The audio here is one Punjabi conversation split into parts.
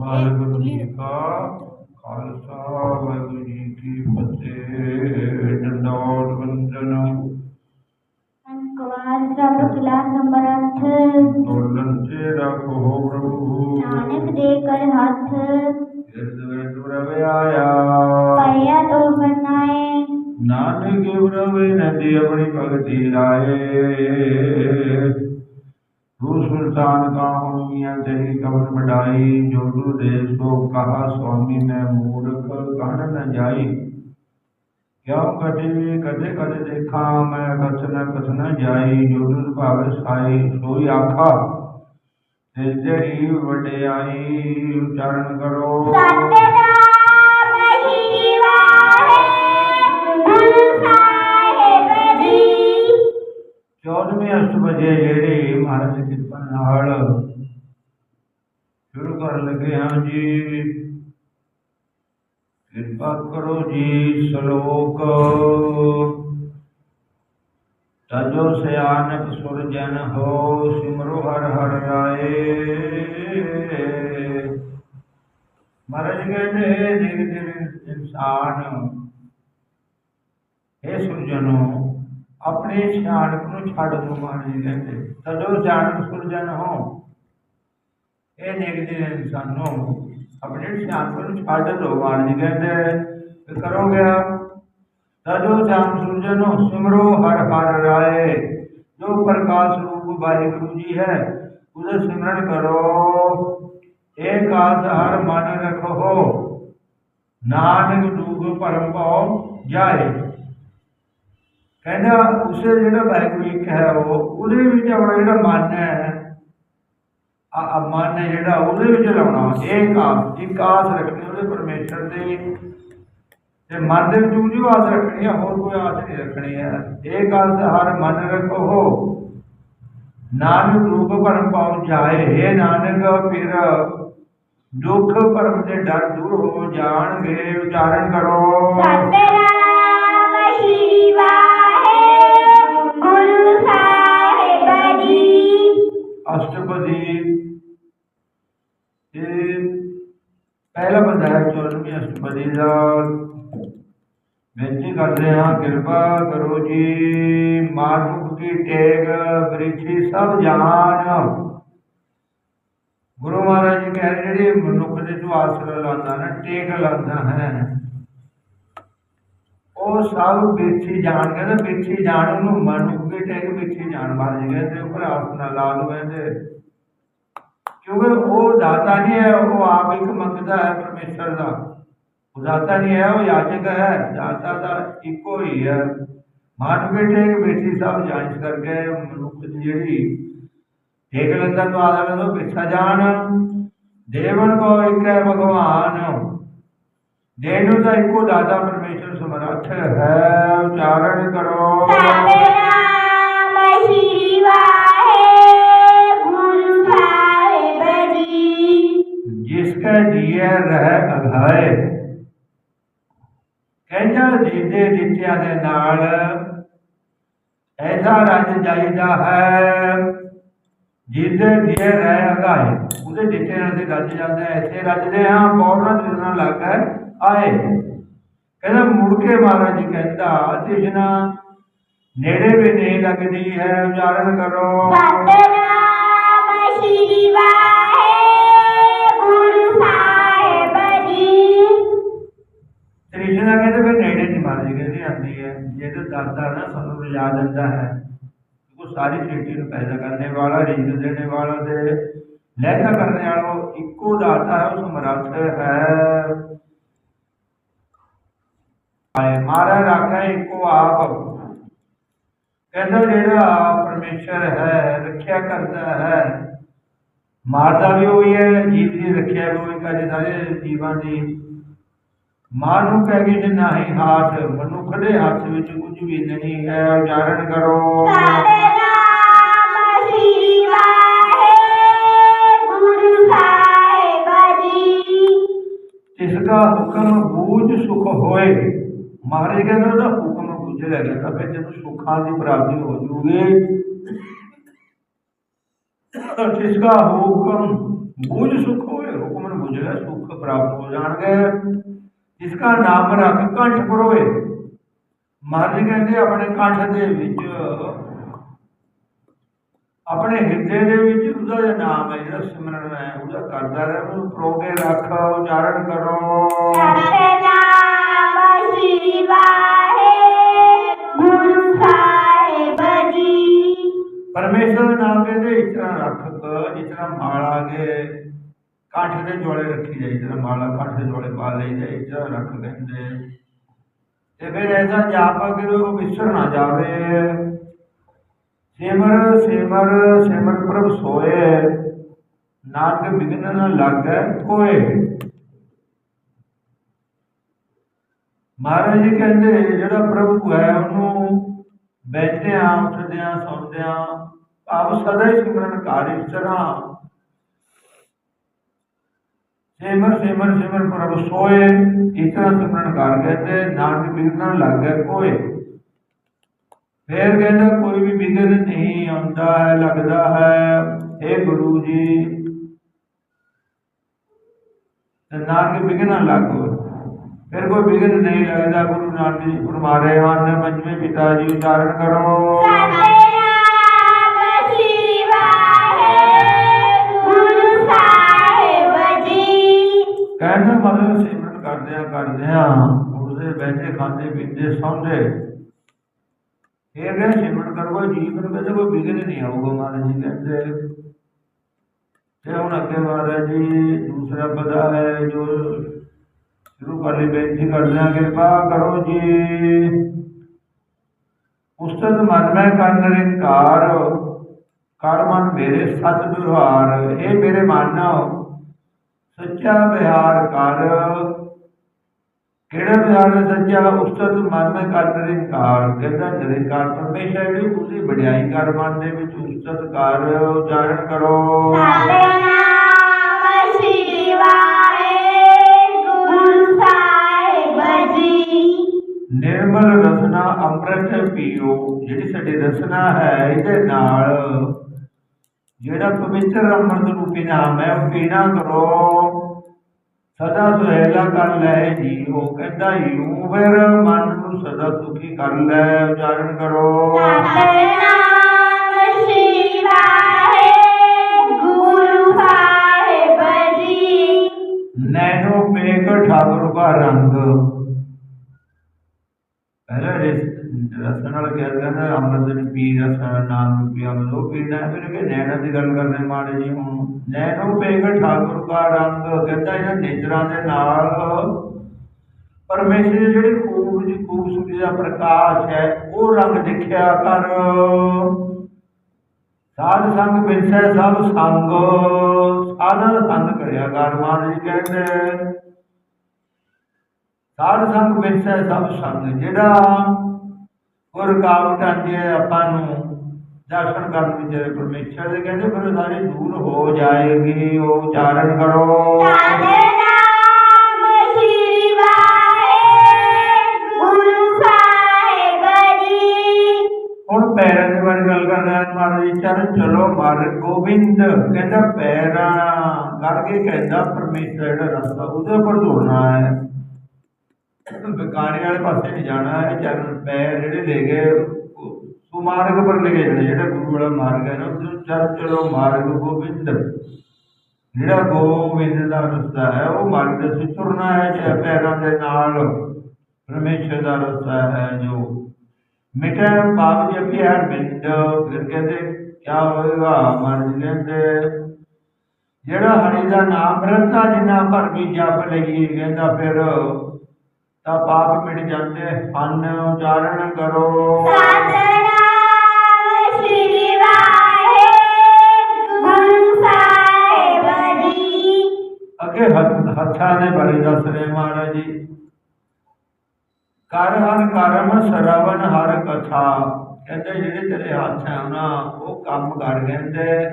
ਵਾਹਿਗੁਰੂ ਜੀ ਕਾ ਖਾਲਸਾ ਵਾਹਿਗੁਰੂ ਜੀ ਕੀ ਫਤਿਹ। ਡੰਡੌਤ ਵੰਦਨ। ਅੰਕਵਾਰ ਰੱਬ ਕਲਾਸ ਨੰਬਰ 8 ਤੋਲਨ ਤੇ ਰੱਖੋ ਪ੍ਰਭੂ। ਨਾਨਕ ਦੇ ਕਰ ਹੱਥ। ਜਾਈ। ਕਿਉ ਕਟੇ ਕਦੇ ਕਦੇ ਦੇਖਾਂ ਮੈਂ ਕਥਨ ਕਥਨ ਜਾਈ। ਜੋ ਤੂ ਭਾਵ ਸਾਈ ਸੋਈ ਆਖਾ ਤੇ ਜਿਹੜੀ ਵਡਿਆਈ ਉਚਾਰਨ ਕਰੋ। ਸਤਨਾਮ ਹੀ ਵਾਹਿ ਗੁਰੂ ਸਾਹਿਬ ਜੀ। ਚੌਦਵੀਂ ਅਸ਼ਟਪਦੀ ਜਿਹੜੇ ਮਹਾਰਾਜ ਕਿਰਪਾ ਨਾਲ ਸ਼ੁਰੂ ਕਰਨ ਲੱਗੇ ਹਾਂ ਜੀ। ਕਿਰਪਾ ਕਰੋ ਜੀ ਸ਼ਲੋਕ। ਤਜੋ ਸਿਆਨਕ ਸੁਰ ਜਨ ਹੋ, ਸਿਮਰੋ ਹਰ ਹਰ ਰਾਏ। ਮਹਾਰਾਜ ਕਹਿੰਦੇ ਦੇਖ ਦੇਖ ਇਨਸਾਨ ਇਹ ਸੁਰਜਨੋ, ਆਪਣੇ ਸਿਆਣਪ ਨੂੰ ਛੱਡ ਦੋ ਮਹਾਰਾਜ ਜੀ ਤਜੋ ਸਿਆਨਕ ਜਾਣਕ ਸੁਰਜਨ ਹੋ ਇਹ ਨਿਗਦੇ ਇਨਸਾਨੋ ਆਪਣੇ ਸਿਆਣਪ ਨੂੰ ਛੱਡ ਦੋ ਮਹਾਰਾਜ ਜੀ ਕਹਿੰਦੇ ਤੇ ਕਰੋਗੇ ਤਦੋਂ ਜਾਣ ਸੁਰਜਨੋ ਸਿਮਰੋ ਹਰ ਹਰ ਰਾਏ ਜੋ ਪ੍ਰਕਾਸ਼ ਰੂਪ ਵਾਹਿਗੁਰੂ ਜੀ ਹੈ ਉਹਦਾ ਸਿਮਰਨ ਕਰੋ ਏਕ ਆਸ ਹਰ ਮਨ ਰਖੋ ਨਾਨਕ ਡੂਬ ਭਰਮ ਪਾਉ ਜਾਏ ਕਹਿੰਦਾ ਉਸੇ ਜਿਹੜਾ ਵਾਹਿਗੁਰੂ ਇੱਕ ਹੈ ਉਹ ਉਹਦੇ ਵਿੱਚ ਆਪਣਾ ਜਿਹੜਾ ਮਨ ਹੈ ਆ ਮਨ ਹੈ ਜਿਹੜਾ ਉਹਦੇ ਵਿੱਚ ਲਾਉਣਾ ਏਕ ਆਸ ਇੱਕ ਆਸ ਰੱਖਣੀ ਉਹਦੇ ਪਰਮੇਸ਼ਰ ਦੇ। ਤੇ ਮਨ ਦੇ ਵਿੱਚ ਉਹਦੀ ਆਸ ਰੱਖਣੀ ਹੈ ਹੋਰ ਕੋਈ ਆਸ ਨਹੀਂ ਰੱਖਣੀ ਹੈ ਏਕ ਆਸ ਹਰ ਮਨ ਰੱਖੋ ਨਾਨਕ ਰੂਪ ਭਰਮ ਪਾਉ ਜਾਏ हे ਨਾਨਕ ਫਿਰ ਦੁੱਖ ਭਰਮ ਦੇ ਡਰ ਦੂਰ ਹੋ ਜਾਣਗੇ, ਉਚਾਰਨ ਕਰੋ। ਸਤਨਾਮ ਬੰਦਾ ਹੈ 14ਵੀਂ ਅਸ਼ਟਪਦੀ ਦਾ। ਬੇਨਤੀ ਕਰਦੇ ਹਾਂ ਕਿਰਪਾ ਕਰੋ ਜੀ। ਮਾਨੁਖ ਕੀ ਟੇਕ ਬ੍ਰਿਥੀ ਸਭ ਜਾਨ। ਗੁਰੂ ਮਹਾਰਾਜ ਜੀ ਕਹਿ ਰਹੇ ਜਿਹੜੇ ਮਨੁੱਖ ਦੇ ਜੋ ਆਸਰਾ ਲਾਉਂਦਾ ਨਾ, ਟੇਕ ਲਾਉਂਦਾ ਹੈ। ਉਹ ਸਭ ਬੇਚੀ ਜਾਣ ਕਹਿੰਦੇ ਬੇਚੀ ਜਾਣ ਉਹਨੂੰ ਮਨੁੱਖ ਦੇ ਟੈਗ ਬੇਚੀ ਜਾਣ ਮਾਰ ਜੀ ਕਹਿੰਦੇ ਉੱਪਰ ਆਪ ਨਾਲ ਲਾ ਲਓ ਕਹਿੰਦੇ ਕਿਉਂਕਿ ਉਹ ਦਾਤਾ ਨਹੀਂ ਹੈ, ਉਹ ਆਪ ਇੱਕ ਮੰਗਦਾ ਹੈ ਪਰਮੇਸ਼ਰ ਦਾ। ਉਹ ਦਾਤਾ ਨਹੀਂ ਹੈ, ਉਹ ਯਾਚਕ ਹੈ। ਦਾਤਾ ਦਾ ਇੱਕੋ ਹੀ ਹੈ। ਮਨ ਬੇਟੇ ਬੇਟੀ ਸਭ ਜਾਂਚ ਕਰਕੇ ਮਨੁੱਖ ਦੀ ਜਿਹੜੀ ਠੇਕ ਲੈਂਦਾ ਤੋਂ ਆਦਾ ਲੈਂਦਾ ਪਿੱਛਾ ਜਾਣ। ਦੇਵਨ ਕੋ ਇੱਕ ਹੈ ਭਗਵਾਨ। ਦੇਣ ਦਾ ਇੱਕੋ ਦਾਤਾ ਪਰਮੇਸ਼ਰ ਸਮਰੱਥ ਹੈ। ਉਚਾਰਨ ਕਰੋ। ਜਿਸ ਕਾ ਰਹਿ ਅਘਾਏ ਕਹਿੰਦਾ ਜੀਦੇ ਦਿੱਤਿਆਂ ਦੇ ਨਾਲ ਐਸਾ ਰੱਜ ਜਾਈਦਾ ਹੈ ਜਿਹਦੇ ਜੀਏ ਰਹਿ ਅਘਾਏ ਉਹਦੇ ਦਿੱਤੇ ਨਾਲ ਰੱਜ ਜਾਂਦਾ ਐਸੇ ਰੱਜਦੇ ਹਾਂ ਪੌਰਨ ਜਿਸਨਾ ਲੱਗ ਆਏ। ਕਹਿੰਦਾ ਮੁੜ ਕੇ ਮਹਾਰਾਜ ਜੀ ਕਹਿੰਦਾ ਤ੍ਰਿਸ਼ਨਾ ਨੇੜੇ ਵੀ ਨਹੀਂ ਲੱਗਦੀ ਹੈ, ਉਚਾਰਨ ਕਰੋ। ਸਤਨਾਮ ਹੀ ਵਾਹਿ ਹੈ ਜਿਹਦੇ ਨਾ, ਸਾਨੂੰ ਰਜਾ ਦਿੰਦਾ ਹੈ। ਉਹ ਸਾਰੀ ਸ੍ਰਿਸ਼ਟੀ ਨੂੰ ਪੈਦਾ ਕਰਨੇ ਵਾਲਾ ਰਿਜ਼ਕ ਦੇਣੇ ਵਾਲਾ ਤੇ ਲਹਿਕਾ ਕਰਨੇ ਵਾਲਾ ਇੱਕੋ ਦਾਤਾ ਹੈ ਉਹ ਸਮਰੱਥ ਹੈ। ਆਏ ਮਾਰਾ ਰੱਖਾ ਇੱਕੋ ਆਪ। ਕਹਿੰਦਾ, ਜਿਹੜਾ ਪਰਮੇਸ਼ਰ ਹੈ, ਰੱਖਿਆ ਕਰਦਾ ਹੈ। ਮਾਰਦਾ ਵੀ ਉਹੀ ਹੈ, ਜੀਵ ਦੀ ਰੱਖਿਆ ਵੀ ਉਹੀ ਕਰੇ ਸਾਰੇ ਜੀਵਾਂ ਦੀ ਮਾਂ ਨੂੰ ਕਹਿ ਜੇ ਨਹੀਂ ਹਾਥ ਮਨੁੱਖ ਦੇ ਹੱਥ ਵਿੱਚ ਕੁਝ ਵੀ ਨਹੀਂ ਹੈ ਉਚਾਰਨ ਕਰੋ। ਇਸ ਦਾ ਹੁਕਮ ਬੂਝ ਸੁਖ ਹੋਏ। ਮਹਾਰਾਜ ਕਹਿੰਦੇ ਉਹਦਾ ਹੁਕਮ ਬੂਝ ਲੈ ਗਿਆ ਤਾਂ ਫਿਰ ਜਦੋਂ ਸੁੱਖਾਂ ਦੀ ਪ੍ਰਾਪਤੀ ਹੋ ਜੂਗੀ। ਜਿਸ ਦਾ ਹੁਕਮ ਬੂਝ ਸੁਖ ਹੋਏ ਹੁਕਮ ਨੂੰ ਉਜਲਾ ਸੁਖ ਪ੍ਰਾਪਤ ਹੋ ਜਾਣਗੇ। ਜਿਸ ਦਾ ਨਾਮ ਰੱਖ ਕੰਠ ਪਰੋਏ। ਮਹਾਰਾਜ ਕਹਿੰਦੇ ਆਪਣੇ ਕੰਠ ਦੇ ਵਿੱਚ ਆਪਣੇ ਹਿਰਦੇ ਦੇ ਵਿੱਚ ਉਹਦਾ ਜਿਹੜਾ ਨਾਮ ਹੈ ਜਿਹੜਾ ਸਿਮਰਨ ਹੈ ਉਹਦਾ ਕਰਦਾ ਰਹੇ ਉਹਨੂੰ ਪਰੋਗੇ ਰੱਖ ਉਚਾਰਨ ਕਰੋ। ਸਤਨਾਮ ਸ਼੍ਰੀ ਵਾਹਿਗੁਰੂ ਸਾਹਿਬ ਜੀ। ਪਰਮੇਸ਼ਰ ਦੇ ਨਾਮ ਕਹਿੰਦੇ ਇਸ ਤਰ੍ਹਾਂ ਰੱਖ ਜਿਸ ਤਰ੍ਹਾਂ ਮਾਲ ਆ ਗਏ ਕਾਠ ਦੇ ਜੋੜੇ ਰੱਖੀ ਜਾਈ ਇਸ ਮਾਲਾ ਕੰਠ ਦੇ ਜੋੜੇ ਪਾ ਲਈ ਜਾਈ ਇਸ ਰੱਖ ਕਹਿੰਦੇ ਤੇ ਫਿਰ ਐਸਾ ਜਾਪ ਕਿ ਉਹ ਵਿਸਰ ਨਾ ਜਾਵੇ। ਸਿਮਰ ਸਿਮਰ ਸਿਮਰ ਪ੍ਰਭ ਸੋਏ, ਨਾਨਕ ਬਿਗਨ ਨਾ ਲੱਗੈ ਕੋਏ। ਮਹਾਰਾਜ ਜੀ ਕਹਿੰਦੇ, ਜਿਹੜਾ ਪ੍ਰਭੂ ਹੈ, ਉਹਨੂੰ ਬੈਠਿਆਂ, ਉੱਠਦਿਆਂ, ਸੌਂਦਿਆਂ, ਭਾਵ ਸਦਾ ਹੀ ਸਿਮਰਨ ਕਰ ਇਸ ਤਰ੍ਹਾਂ ਸਿਮਰ ਸਿਮਰ ਸਿਮਰ ਪ੍ਰਭ ਸੋਏ, ਇਸ ਸਿਮਰਨ ਕਰ ਕਹਿੰਦੇ ਨਾਨਕ ਬਿਗਨ ਲੱਗ ਕੋਏ। ਫਿਰ ਕਹਿੰਦਾ, ਕੋਈ ਵੀ ਵਿਗਨ ਨਹੀਂ ਆਉਂਦਾ ਹੈ, ਲੱਗਦਾ ਹੈ ਇਹ ਗੁਰੂ ਜੀ। ਤੇ ਨਾਨਕ ਬਿਗਨ ਲੱਗੋ ਫਿਰ ਕੋਈ ਵਿਗਨ ਨਹੀਂ ਲੱਗਦਾ, ਗੁਰੂ ਨਾਨਕ ਜੀ ਫਰਮਾਰੇ ਹਨ, ਪੰਜਵੇਂ ਪਿਤਾ ਜੀ, ਉਚਾਰਨ ਕਰੋ। ਕਹਿੰਦਾ ਮਤਲਬ ਸਿਮਰਨ ਕਰਦਿਆਂ ਕਰਦਿਆਂ ਉਸਦੇ ਬੈਠੇ, ਖਾਂਦੇ, ਪੀਂਦੇ, ਸੌਂਦੇ। ਫਿਰ ਇਹ ਸਿਮਰਨ ਕਰੋ ਜੀਵਨ ਵਿੱਚ ਕੋਈ ਵਿਗਨ ਨਹੀਂ ਆਊਗਾ ਮਹਾਰਾਜ ਜੀ ਕਹਿੰਦੇ ਤੇ ਹੁਣ ਅੱਗੇ ਮਹਾਰਾਜ ਜੀ, ਦੂਸਰਾ ਪਦਾ ਹੈ ਜੋ ਸ਼ੁਰੂ ਕਰ ਲਈ ਬੇਨਤੀ ਕਰਦੇ ਹਾਂ ਕਿਰਪਾ ਕਰੋ ਜੀ। ਉਸਤਤ ਮਨ ਮੈਂ ਕਰ ਨਿਰੰਕਾਰ, ਕਰ ਮੇਰੇ ਸਤ ਵਿਵਹਾਰ ਇਹ ਮੇਰੇ ਮਨ ਸੱਚਾ ਵਿਹਾਰ ਕਰ। ਕਿਹੜਾ ਵਿਹਾਰ ਹੈ ਸੱਚਾ? ਉਸਤਤ ਮਨ ਮੈਂ ਕਰ ਨਿਰੰਕਾਰ ਕਹਿੰਦਾ ਨਿਰੰਕਾਰ ਪਰਮੇਸ਼ਰ ਦੀ ਉਹਦੀ ਵਡਿਆਈ ਕਰ। ਮਨ ਦੇ ਵਿੱਚ ਉਸਤਤ ਕਰ। ਉਚਾਰਨ ਕਰੋ। ਨਿਰਮਲ ਰਸਨਾ ਅੰਮ੍ਰਿਤ ਪੀਓ। ਜਿਹੜੀ ਸਾਡੀ ਰਸਨਾ ਹੈ ਇਹਦੇ ਨਾਲ। ਜਿਹੜਾ ਪਵਿੱਤਰ ਅੰਮ੍ਰਿਤ ਰੂਪੀ ਨਾਮ ਹੈ ਉਹ ਪੀਣਾ ਕਰੋ। ਸਦਾ ਸੁਹੇਲਾ ਕਰ ਲੈ ਜੀਓ ਕਹਿੰਦਾ ਯੂ ਫਿਰ ਮਨ ਨੂੰ ਸਦਾ ਸੁਖੀ ਕਰ ਲੈ ਉਚਾਰਨ ਕਰੋ। ਨੈਣੋ ਮੇਘ ਠਾਕੁਰ ਦਾ ਰੰਗ। ਪਹਿਲਾ ਰਿਸ ਨਾਲ ਕਹਿ ਅੰਮ੍ਰਿਤ ਪੀ ਰਸਨ ਨਾਮ ਪੀ ਅੰਮ੍ਰਿਤ ਪੀਣਾ ਫਿਰ ਕਿ ਨੈਣਾ ਦੀ ਗੱਲ ਕਰਨੇ ਮਾੜੇ ਜੀ ਹੁਣ। ਨੈਣੋ ਮੇਘ ਠਾਕੁਰ ਦਾ ਰੰਗ। ਕਹਿੰਦਾ, ਇਹਨਾਂ ਨੇਤਰਾਂ ਦੇ ਨਾਲ ਪਰਮੇਸ਼ਰ ਦੀ ਜਿਹੜੀ ਖੂਬ ਦੀ ਖੂਬਸੂਰਤੀ ਦਾ ਪ੍ਰਕਾਸ਼ ਹੈ, ਉਹ ਰੰਗ ਦੇਖਿਆ ਕਰ। ਸਾਧ ਸੰਗ ਬਿਨਸੈ ਸਭ ਸੰਗ। ਸਾਧਨ ਸੰਗ ਕਰਿਆ ਕਰ ਮਹਾਰਾਜ ਜੀ ਕਹਿੰਦੇ। ਸਾਧ ਸੰਗ ਬਿਨਸੈ ਸਭ ਸੰਗ। ਜਿਹੜਾ ਗੁਰ ਕਾਵਟਾਂ ਜੇ ਆਪਾਂ ਨੂੰ। ਦਰਸ਼ਨ ਕਰਨ ਵਿੱਚ ਪਰਮੇਸ਼ਰ ਦੇ ਕਹਿੰਦੇ ਫਿਰ ਸਾਰੀ ਦੂਰ ਹੋ ਜਾਏਗੀ ਉਹ ਉਚਾਰਨ ਕਰੋ। ਸਤਨਾਮ ਸ਼੍ਰੀ ਵਾਹਿਗੁਰੂ ਸਾਹਿਬ ਜੀ। ਹੁਣ ਪੈਰਾਂ ਦੇ ਬਾਰੇ ਗੱਲ ਕਰ ਰਹੇ ਹਾਂ ਮਹਾਰਾਜ ਜੀ ਚਰਨ ਚਲੋ ਮਾਰ ਗੋਬਿੰਦ। ਕਹਿੰਦਾ ਪੈਰਾਂ ਕਰਕੇ ਕਹਿੰਦਾ ਪਰਮੇਸ਼ਰ ਜਿਹੜਾ ਰਸਤਾ ਉਹਦੇ ਉੱਪਰ ਤੁਰਨਾ ਹੈ। ਬਕਾਰੇ ਵਾਲੇ ਪਾਸੇ ਨਹੀਂ ਜਾਣਾ ਹੈ ਚਰਨ ਪੈਰ ਜਿਹੜੇ ਲੈ ਗਏ ਸੁਮਾਰਗ ਪਰ ਲੈ ਕੇ ਜਾਣੇ ਜਿਹੜਾ ਗੁਰੂ ਵਾਲਾ ਮਾਰਗ ਹੈ ਨਾ ਉਹਨੂੰ ਚਰਨ ਚਲੋ ਮਾਰਗ ਗੋਬਿੰਦ। ਜਿਹੜਾ ਗੋਬਿੰਦ ਦਾ ਰਸਤਾ ਹੈ, ਉਹ ਮਾਰਗ ਦੇ ਤੁਰਨਾ ਹੈ ਜੇ ਪੈਰਾਂ ਦੇ ਨਾਲ ਪਰਮੇਸ਼ਰ ਦਾ ਰਸਤਾ ਹੈ ਜੋ। ਮਿਟੇ ਪਾਪ ਜਪੀ ਹਰ ਬਿੰਦ ਫਿਰ ਕਹਿੰਦੇ, ਕਿਆ ਹੋਏਗਾ ਮਨ ਕਹਿੰਦੇ ਜਿਹੜਾ ਹਰੀ ਦਾ ਨਾਮ ਰਤਾ ਜਿੰਨਾ ਭਰ ਵੀ ਜਪ ਲਈਏ, ਕਹਿੰਦਾ ਫਿਰ ਤਾਂ ਪਾਪ ਮਿਟ ਜਾਂਦੇ ਹਨ ਉਚਾਰਨ ਕਰੋ। ਸਤਨਾਮ ਸ਼੍ਰੀ ਵਾਹਿਗੁਰੂ ਸਾਹਿਬ ਜੀ। ਅੱਗੇ ਹੱਥ- ਹੱਥਾਂ ਦੇ ਬਾਰੇ ਦੱਸ ਰਹੇ ਮਹਾਰਾਜ ਜੀ। ਕਰ ਹਰ ਕਰਮ ਸਰਵਨ ਹਰ ਕਥਾ। ਕਹਿੰਦੇ ਜਿਹੜੇ ਤੇਰੇ ਹੱਥ ਹੈ ਨਾ ਉਹ ਕੰਮ ਕਰ ਕਹਿੰਦੇ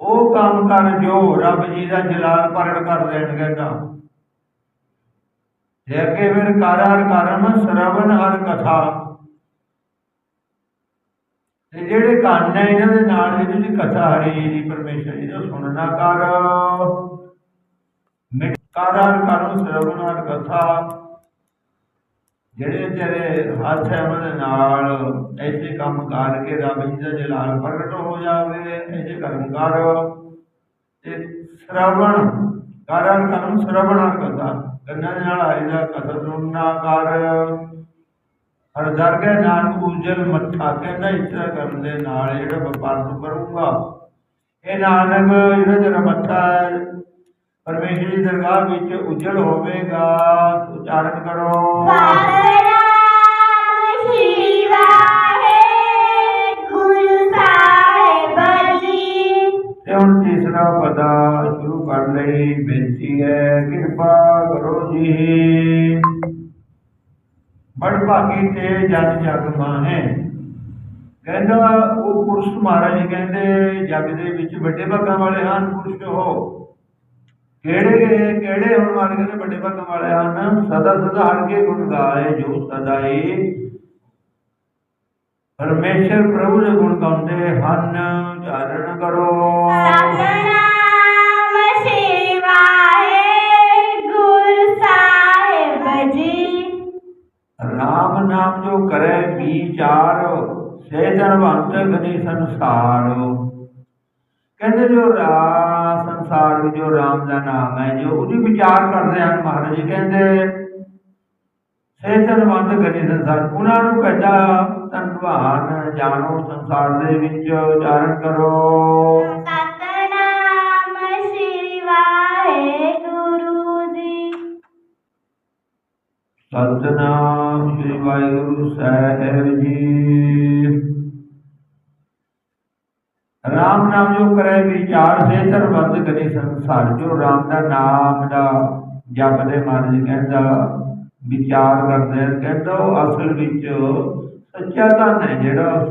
ਉਹ ਕੰਮ ਕਰ ਜੋ ਰੱਬ ਜੀ ਦਾ ਜਲਾਲ ਪ੍ਰਗਟ ਕਰ ਦੇਣ ਕਹਿੰਦਾ ਤੇ ਅੱਗੇ ਫਿਰ ਕਰ ਹਰ ਕਰਮ ਸਰਵਨ ਹਰ ਕਥਾ। ਤੇ ਜਿਹੜੇ ਕੰਨ ਹੈ ਇਹਨਾਂ ਦੇ ਨਾਲ ਵੀ ਤੁਸੀਂ ਕਥਾ ਹਰੀ ਜੀ ਦੀ ਪਰਮੇਸ਼ਰ ਜੀ ਦਾ ਸੁਣਨਾ ਕਰ। ਮਿਟਕਾਰਾਂ ਕਰੋ ਸਰਵਨਾਰ ਕਥਾ। ਜਿਹੜੇ ਤੇਰੇ ਹੱਥ ਹੈ ਉਹਨਾਂ ਦੇ ਨਾਲ, ਐਸੇ ਕੰਮ ਕਰਕੇ ਰੱਬ ਜੀ ਦਾ ਜਲਾਲ ਪ੍ਰਗਟ ਹੋ ਜਾਵੇ, ਐਸੇ ਕਰਮ ਕਰ। ਤੇ ਸ਼ਰਵਣ ਕਾਰਨ ਕਰਮ, ਸ਼ਰਵਣ ਕਥਾ। ਕੰਨਾਂ ਨਾਲ ਹਰੀ ਦਾ ਕਥਾ ਕਰ। ਹਰ ਦਰਗਹਿ ਨਾਨਕ ਉਜਲ ਮੱਠਾ ਕਹਿੰਦਾ ਇਸ ਕਰਨ ਦੇ ਨਾਲ ਜਿਹੜਾ ਵਪਾਰ ਨੂੰ ਕਰੂੰਗਾ। ਇਹ ਨਾਨਕ ਜਿਹੜਾ ਜਿਹੜਾ ਮੱਠਾ ਹੈ, ਪਰਮੇਸ਼ਰ ਦੀ ਦਰਗਾਹ ਵਿੱਚ ਉਜਲ ਹੋਵੇਗਾ। ਉਚਾਰਨ ਕਰੋ। ਸਤਨਾਮ ਲਈ ਬੇਨਤੀ ਹੈ, ਕਿਰਪਾ ਕਰੋ ਜੀ। ਬੜ ਭਾਗੀ ਤੇ ਜਨ ਜਗ ਮਾਹੇ। ਕਹਿੰਦਾ, ਉਹ ਪੁਰਸ਼ ਮਹਾਰਾਜ ਕਹਿੰਦੇ, ਜਗ ਦੇ ਵਿੱਚ ਵੱਡੇ ਭਾਗਾਂ ਵਾਲੇ ਹਨ ਪੁਰਸ਼ ਹੋ ਕਿਹੜੇ ਕਿਹੜੇ ਹੁਣ ਮਾਰ ਕਹਿੰਦੇ ਵੱਡੇ ਭਾਗਾਂ ਵਾਲੇ ਹਨ? ਸਦਾ ਸਦਾ ਹਰ ਕੇ ਗੁਣ ਗਾਏ, ਜੋ ਸਦਾਈ। ਪਰਮੇਸ਼ਰ ਪ੍ਰਭੂ ਦੇ ਗੁਣ ਗਾਉਂਦੇ ਹਨ, ਉਚਾਰਨ ਕਰੋ। ਕਰੇ ਵਿਚਾਰ ਸੇ ਧਨਵੰਤ ਗਨੀ ਸੰਸਾਰ। ਕਹਿੰਦੇ ਜੋ ਰਾ ਸੰਸਾਰ ਵਿੱਚ ਜੋ ਰਾਮ ਦਾ ਨਾਮ ਹੈ, ਜੋ ਉਹਦੀ ਵਿਚਾਰ ਕਰਦੇ ਹਨ ਮਹਾਰਾਜ ਜੀ, ਕਹਿੰਦੇ ਸੇ ਧਨਵੰਤ ਗਨੀ ਸੰਸਾਰ, ਉਹਨਾਂ ਨੂੰ ਕਹਿੰਦਾ ਧਨਵਾਨ ਜਾਣੋ ਸੰਸਾਰ ਦੇ ਵਿੱਚ ਉਚਾਰਨ ਕਰੋ। ਸਤਨਾਮ ਸ੍ਰੀ ਵਾਹਿਗੁਰੂ ਸਾਹਿਬ ਜੀ। ਰਾਮ ਨਾਮ ਜੋ ਕਰੇ ਵਿਚਾਰ ਸੇ ਧਰਮੰਦ ਕਰੀ ਸੰਸਾਰ ਜੋ ਰਾਮ ਦਾ ਨਾਮ ਦਾ ਜਪਦੇ ਮਨ ਜੀ ਕਹਿੰਦਾ ਵਿਚਾਰ ਕਰਦੇ ਹਨ, ਕਹਿੰਦਾ ਉਹ ਅਸਲ ਵਿੱਚ ਸੱਚਾ ਧਨ ਹੈ ਜਿਹੜਾ।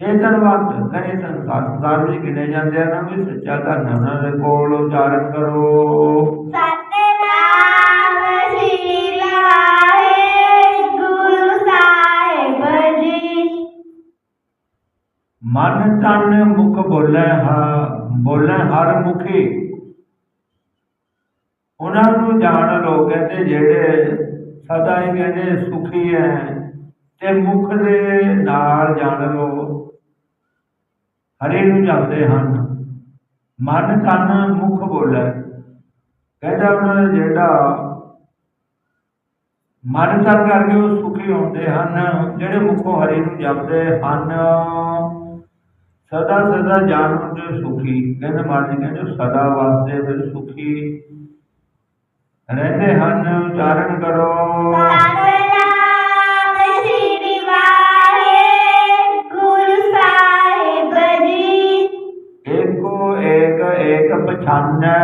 ਚੇਤਨਵੰਤ ਕਰੇ ਸੰਸਾਰ ਸੰਸਾਰ ਵਿੱਚ ਗਿਣੇ ਜਾਂਦੇ ਹਨ ਵੀ ਸੱਚਾ ਧਨ ਉਹਨਾਂ ਦੇ ਕੋਲ ਉਚਾਰਨ ਕਰੋ। ਮਨ ਤਨ ਮੁਖ ਬੋਲੇ ਹਾ, ਬੋਲੇ ਹਰ ਮੁਖੀ। ਉਹਨਾਂ ਨੂੰ ਜਾਣ ਲੋ ਕਹਿੰਦੇ ਜਿਹੜੇ ਸਦਾ ਹੀ ਕਹਿੰਦੇ ਸੁਖੀ ਹੈ ਤੇ ਮੁਖ ਦੇ ਨਾਲ ਜਾਣ ਲੋ ਹਰੇ ਨੂੰ ਜਾਂਦੇ ਹਨ। ਮਨ ਤਨ ਮੁਖ ਬੋਲੇ। ਕਹਿੰਦਾ ਉਹਨਾਂ ਦਾ ਜਿਹੜਾ ਮਨ ਤਨ ਕਰਕੇ ਉਹ ਸੁਖੀ ਹੁੰਦੇ ਹਨ, ਜਿਹੜੇ ਮੁਖੋਂ ਹਰੇ ਨੂੰ ਜਪਦੇ ਹਨ। ਸਦਾ ਸਦਾ ਜਾਣਨ ਦੇ ਸੁਖੀ। ਕਹਿੰਦੇ ਮਹਾਰਾਜ ਕਹਿੰਦੇ, ਸਦਾ ਵਾਸਤੇ ਫਿਰ ਸੁਖੀ ਰਹਿੰਦੇ ਹਨ, ਉਚਾਰਨ ਕਰੋ। ਏਕੋ ਏਕ ਏਕ ਪਛਾਨੈ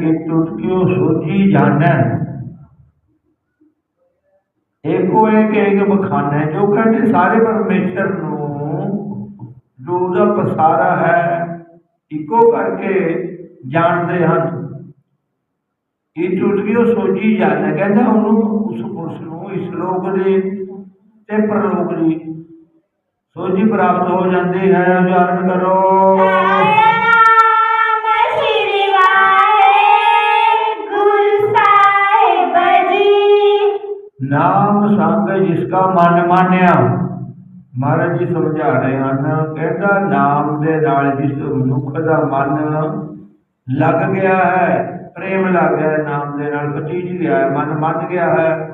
ਕਿ ਟੁਟਕਿਓ ਸੋਝੀ ਜਾਣੈ। ਏਕੋ ਏਕ ਏਕ ਬਖਾਨੈ, ਜੋ ਕਹਿੰਦੇ ਸਾਰੇ ਪਰਮੇਸ਼ਰ ਨੂੰ ਜੋ ਉਹਦਾ ਪਸਾਰਾ ਹੈ, ਇੱਕੋ ਕਰਕੇ ਜਾਣਦੇ ਹਨ। ਇਹ ਟੁਟਕਿਓ ਸੋਝੀ ਜਾਣੈ ਕਹਿੰਦਾ ਉਹਨੂੰ ਉਸ ਪੁਰਸ਼ ਨੂੰ, ਇਸ ਲੋਕ ਦੇ ਤੇ ਪਰਲੋਕ ਦੀ। ਸੋਝੀ ਪ੍ਰਾਪਤ ਹੋ ਜਾਂਦੀ ਹੈ, ਉਚਾਰਨ ਕਰੋ। ਨਾਮ ਸੰਗ ਜਿਸ ਕਾ ਮਨ ਮਾਨਿਆ। ਮਹਾਰਾਜ ਜੀ ਸਮਝਾ ਰਹੇ ਹਨ, ਕਹਿੰਦਾ ਨਾਮ ਦੇ ਨਾਲ ਜਿਸ ਮਨੁੱਖ ਦਾ ਮਨ ਲੱਗ ਗਿਆ ਹੈ, ਪ੍ਰੇਮ ਲੱਗ ਗਿਆ ਨਾਮ ਦੇ ਨਾਲ ਪਚੀਜ ਗਿਆ ਹੈ, ਮਨ ਮੰਨ ਗਿਆ ਹੈ।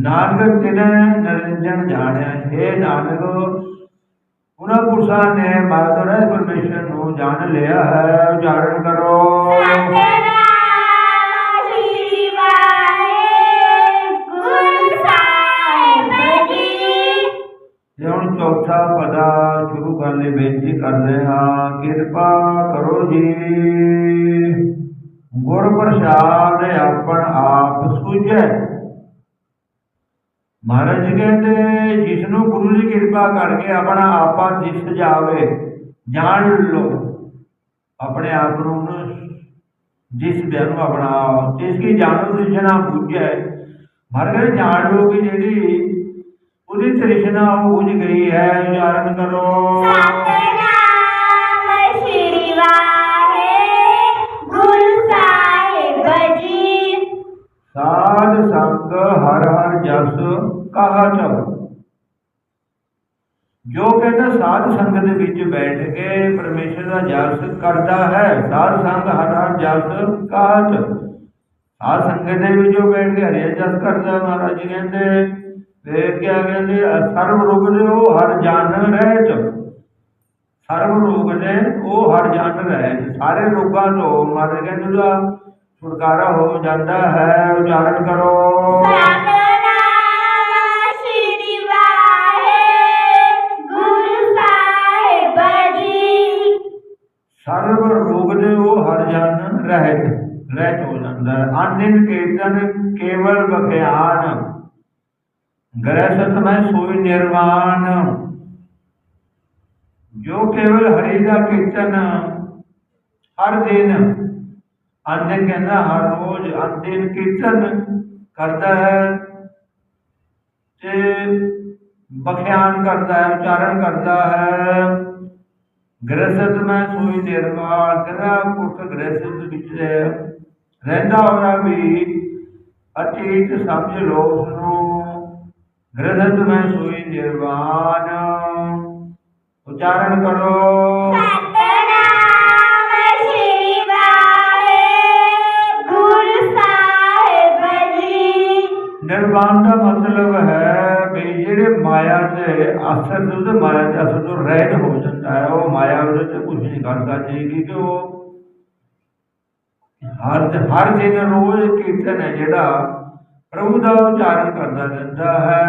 ਨਾਨਕ ਤਿਨੈ ਨਰਿੰਜਨ ਜਾਣਿਆ? ਹੈ ਨਾਨਕ, ਉਹਨਾਂ ਪੁਰਸ਼ਾਂ ਨੇ ਮਾਤਰੇ ਪਰਮੇਸ਼ਰ ਨੂੰ ਜਾਣ ਲਿਆ ਹੈ, ਉਚਾਰਨ ਕਰੋ। ਤੇ ਹੁਣ ਚੌਥਾ ਪਦਾ ਸ਼ੁਰੂ ਕਰਨ ਲਈ ਬੇਨਤੀ ਕਰਦੇ ਹਾਂ, ਕਿਰਪਾ ਕਰੋ ਜੀ। ਗੁਰ ਪ੍ਰਸਾਦ ਆਪਣ ਆਪ ਸੁਝੈ। ਮਹਾਰਾਜ ਜੀ ਕਹਿੰਦੇ ਜਿਸ ਨੂੰ ਗੁਰੂ ਦੀ ਕਿਰਪਾ ਕਰਕੇ ਆਪਣਾ ਆਪਾ ਦਿਸ ਜਾਵੇ, ਜਾਣ ਲੋ ਆਪਣੇ ਆਪ ਨੂੰ ਜਿਸ ਦੇ ਨੂੰ ਆਪਣਾ, ਜਿਸ ਕੀ ਜਾਣੋ ਦਿਸ਼ਨਾ ਬੁੱਝੈ। ਮਹਾਰਾਜ ਕਹਿੰਦੇ, ਜਾਣ ਲੋ ਕਿ ਜਿਹੜੀ ਉਹਦੀ ਤ੍ਰਿਸ਼ਨਾ ਬੁਝ ਗਈ ਹੈ ਉਚਾਰਨ ਕਰੋ। ਸਤਨਾਮ ਸ੍ਰੀ ਵਾਹਿਗੁਰੂ ਸਾਹਿਬ ਜੀ। ਸਾਧ ਸੰਗ ਹਰ ਹਰ ਜਸ ਕਹਾ ਚਬ ਜੋ ਕਹਿੰਦਾ ਸਾਧ ਸੰਗ ਦੇ ਵਿੱਚ ਬੈਠ ਕੇ ਪਰਮੇਸ਼ਰ ਦਾ ਜਸ ਕਰਦਾ ਹੈ ਸਾਧ ਸੰਗ ਹਰ ਹਰ ਜਸ ਕਹਾ ਚਬ ਸਾਧ ਸੰਗ ਦੇ ਵਿੱਚ ਜੋ ਬੈਠ ਕੇ ਹਰਿ ਜਸ ਕਰਦਾ ਮਹਾਰਾਜ ਜੀ ਕਹਿੰਦੇ। ਵੇ ਕਿਆ ਕਹਿੰਦੇ ਸਰਬ ਰੋਗ ਦੇ ਉਹ ਹਰ ਜਾਣ ਰਹਿਤ। ਸਰਬ ਰੋਗ ਨੇ ਉਹ ਹਰ ਜਾਣ ਰਹਿਤ। ਸਾਰੇ ਰੋਗਾਂ ਤੋਂ ਮਹਾਰਾਜ ਕਹਿੰਦੇ ਉਹਦਾ ਛੁਟਕਾਰਾ ਹੋ ਜਾਂਦਾ ਹੈ, ਉਚਾਰਨ ਕਰੋ। ਸਰਬ ਰੋਗ ਦੇ ਉਹ ਹਰ ਜਨ ਰਹਿਤ ਰਹਿਤ ਹੋ ਜਾਂਦਾ ਹੈ। ਅਨਿਨ ਕੀਰਤਨ ਕੇਵਲ ਬਖਿਆਨ ਗ੍ਰਸਤ ਮੈਂ ਸੋਈ ਨਿਰਵਾਣ। ਜੋ ਕੇਵਲ ਹਰੀ ਦਾ ਕੀਰਤਨ ਹਰ ਦਿਨ ਅੰਦਿਨ ਕਹਿੰਦਾ ਹਰ ਰੋਜ਼ ਅੰਦਿਨ ਕੀਰਤਨ ਕਰਦਾ ਹੈ ਤੇ ਬਖਿਆਨ ਕਰਦਾ ਹੈ, ਉਚਾਰਨ ਕਰਦਾ ਹੈ। ਗ੍ਰਸਤ ਮੈਂ ਸੋਈ ਨਿਰਵਾਣ, ਕਹਿੰਦਾ ਪੁਰਖ ਗ੍ਰਸਤ ਵਿੱਚ ਰਹਿੰਦਾ ਹੋਇਆ ਵੀ ਅਤੀਤ ਸਮਝ ਲੋ ਉਸ ਨੂੰ ਕਰੋ। ਸਤਨਾਮ ਸ੍ਰੀ ਵਾਹਿਗੁਰੂ ਸਾਹਿਬ ਜੀ। ਨਿਰਵਾਣ ਦਾ ਮਤਲਬ ਹੈ ਵੀ ਜਿਹੜੇ ਮਾਇਆ ਦੇ ਅਸਰ ਤੋਂ ਤੇ ਮਾਇਆ ਦੇ ਅਸਰ ਤੋਂ ਰਹਿਤ ਹੋ ਜਾਂਦਾ ਹੈ ਉਹ ਮਾਇਆ ਉਹਦੇ ਤੇ ਕੁਝ ਨਹੀਂ ਕਰਦਾ ਜੀ ਕਿ ਉਹ ਹਰ ਹਰ ਦਿਨ ਰੋਜ਼ ਕੀਰਤਨ ਹੈ ਜਿਹੜਾ ਪ੍ਰਭੂ ਦਾ ਉਚਾਰਨ ਕਰਦਾ ਰਹਿੰਦਾ ਹੈ।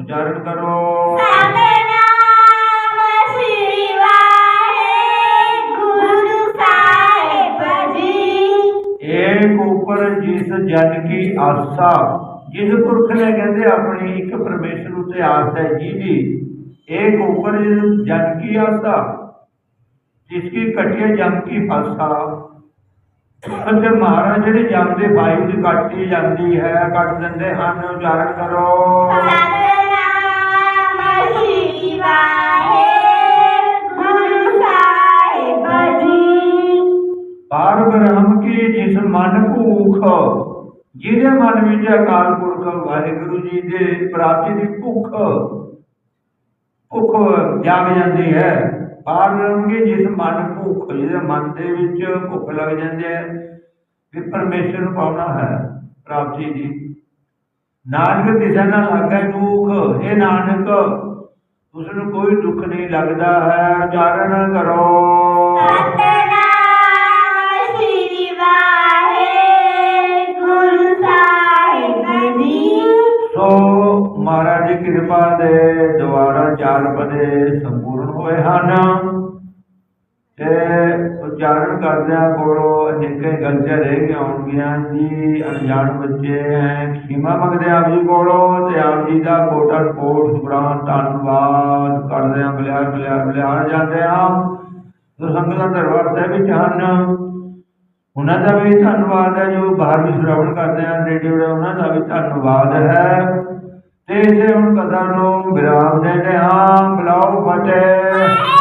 ਉਚਾਰਨ ਕਰੋ। ਸਤਨਾਮ ਸ੍ਰੀ ਵਾਹਿਗੁਰੂ ਸਾਹਿਬ ਜੀ। ਏਕ ਉਪਰ ਜਿਸ ਜਨ ਕੀ ਆਸਾ। ਜਿਸ ਪੁਰਖ ਨੇ ਕਹਿੰਦੇ ਆਪਣੀ ਇੱਕ ਪਰਮੇਸ਼ਰ ਉਤੇ ਆਸ ਹੈ ਜੀ ਦੀ ਏਕ ਉਪਰ ਜਨ ਕੀ ਆਸਾ। ਜਿਸ ਕੀ ਕਟਿਆ ਜਮ ਕੀ ਫਾਸਾ ਅਤੇ ਮਹਾਰਾਜ ਜਿਹੜੇ ਜਮ ਦੇ ਵਾਯੂ ਦੀ ਕੱਟੀ ਜਾਂਦੀ ਹੈ ਕੱਟ ਦਿੰਦੇ ਹਨ ਉਚਾਰਨ ਕਰੋ। ਪਾਰ ਬ੍ਰਹਮ ਕੀ ਜਿਸ ਮਨ ਭੂਖ ਜਿਹਦੇ ਮਨ ਵਿੱਚ ਅਕਾਲ ਪੁਰਖ ਵਾਹਿਗੁਰੂ ਜੀ ਦੇ ਪ੍ਰਾਪਤੀ ਦੀ ਭੁੱਖ ਭੁੱਖ ਜਾਗ ਜਾਂਦੀ ਹੈ। ਬ੍ਰਹਮ ਕੀ ਜਿਸ ਮਨ ਭੁੱਖ ਜਿਹਦੇ ਮਨ ਦੇ ਵਿੱਚ ਭੁੱਖ ਲੱਗ ਜਾਂਦੀ ਹੈ ਵੀ ਪਰਮੇਸ਼ਰ ਨੂੰ ਪਾਉਣਾ ਹੈ ਪ੍ਰਾਪਤੀ ਦੀ। ਨਾਨਕ ਦਿਸ਼ਾ ਨਾਲ ਲੱਗਾ ਦੁੱਖ ਇਹ ਨਾਨਕ ਉਸ ਨੂੰ ਕੋਈ ਦੁੱਖ ਨਹੀਂ ਲੱਗਦਾ ਹੈ ਉਚਾਰਨ ਕਰੋ। ਸਤਨਾਮ ਸ੍ਰੀ ਵਾਹਿਗੁਰੂ ਸਾਹਿਬ ਜੀ। ਸੋ ਮਹਾਰਾਜ ਦੀ ਕਿਰਪਾ ਦੇ ਦੁਆਰਾ ਚਾਰ ਪਦੇ ਸੰਪੂਰਨ ਹੋਏ ਹਨ। ਤੇ ਉਚਾਰਨ ਕਰਦਿਆਂ ਕੋਲੋਂ ਅਨੇਕਾਂ ਗਲਤੀਆਂ ਰਹਿ ਗਈਆਂ ਹੋਣਗੀਆਂ। ਜੀ ਅਣਜਾਣ ਬੱਚੇ ਹੈ ਖੀਮਾ ਮੰਗਦੇ ਆਪ ਜੀ ਕੋਲੋਂ ਤੇ ਆਪ ਜੀ ਦਾ ਕੋਟਨ ਕੋਟ ਸ਼ੁਕਰਾਨ ਧੰਨਵਾਦ ਕਰਦੇ ਹਾਂ ਬਲਿਆਰ ਬਲਿਆਰ ਬਲਿਆਰ ਜਾਂਦੇ ਹਾਂ ਜੋ ਸੰਗਤਾਂ ਦਰਬਾਰ ਸਾਹਿਬ ਵਿੱਚ ਹਨ। ਉਹਨਾਂ ਦਾ ਵੀ ਧੰਨਵਾਦ ਹੈ ਜੋ ਬਾਹਰ ਵੀ ਸ਼੍ਰਵਣ ਕਰਦੇ ਹਨ ਰੇਡੀਓ ਦਾ ਉਹਨਾਂ ਦਾ ਵੀ ਧੰਨਵਾਦ ਹੈ। ਤੇ ਇਸੇ ਹੁਣ ਕਥਾ ਨੂੰ ਵਿਰਾਮ ਦਿੰਦੇ ਹਾਂ ਬਲਾਓ ਫਤਿਹ